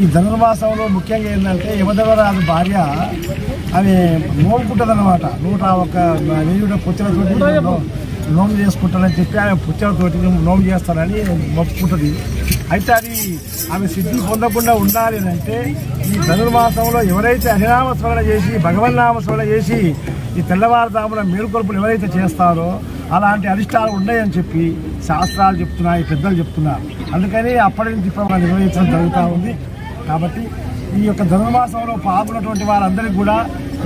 ఈ ధనుర్మాసంలో ముఖ్యంగా ఏంటంటే యమధర్మరాజు భార్య ఆమె నోముకుంటుందన్నమాట నూట ఒక వెయ్యి పుత్రులతోటి నోము చేసుకుంటానని చెప్పి ఆమె పుత్రులతోటి నోము చేస్తానని మొప్పుకుంటుంది అయితే అది ఆమె సిద్ధి పొందకుండా ఉండాలి అంటే ఈ ధనుర్మాసంలో ఎవరైతే హరినామ స్మరణ చేసి భగవన్నామ స్మరణ చేసి ఈ తెల్లవారుజామున మేలుకొల్పులు ఎవరైతే చేస్తారో అలాంటి అరిష్టాలు ఉన్నాయని చెప్పి శాస్త్రాలు చెప్తున్నాయి పెద్దలు చెప్తున్నారు. అందుకని అప్పటి నుంచి ఇప్పుడు మనం నిర్వహించడం జరుగుతూ ఉంది. కాబట్టి ఈ యొక్క ధనుర్మాసంలో పాల్గొన్నటువంటి వారందరికీ కూడా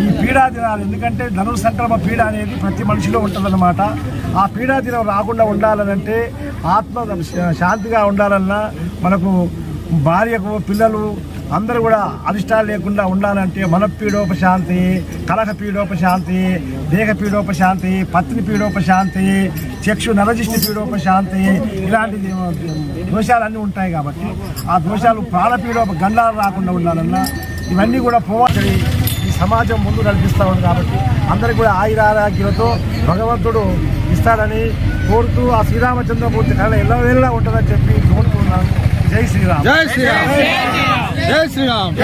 ఈ పీడా దినాలు ఎందుకంటే ధనుర్ సంక్రమ పీడ అనేది ప్రతి మనిషిలో ఉంటుందన్నమాట. ఆ పీడా దినం రాకుండా ఉండాలనంటే ఆత్మ శాంతిగా ఉండాలన్నా మనకు భార్యకు పిల్లలు అందరూ కూడా అరిష్టాలు లేకుండా ఉండాలంటే మనపీడోపశాంతి కలహ పీడోపశాంతి దేహ పీడోపశాంతి పత్ని పీడోపశాంతి చక్షు నరజిష్టి పీడోపశాంతి ఇలాంటి దోషాలన్నీ ఉంటాయి కాబట్టి ఆ దోషాలు ప్రాణపీడోప గండాలు రాకుండా ఉండాలన్నా ఇవన్నీ కూడా పోవాలి ఈ సమాజం ముందు నడిపిస్తూ ఉంది కాబట్టి అందరికీ కూడా ఆయురారోగ్యాలతో భగవంతుడు ఇస్తాడని కోరుతూ ఆ శ్రీరామచంద్రమూర్తి కళ ఎల్లవేళలా ఉంటుందని చెప్పి కోరుతున్నాను. జై శ్రీరామ్. జై శ్రీరామ్. జై శ్రీరామ్.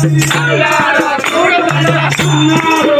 ¡Hola! ¡Hola! ¡Hola!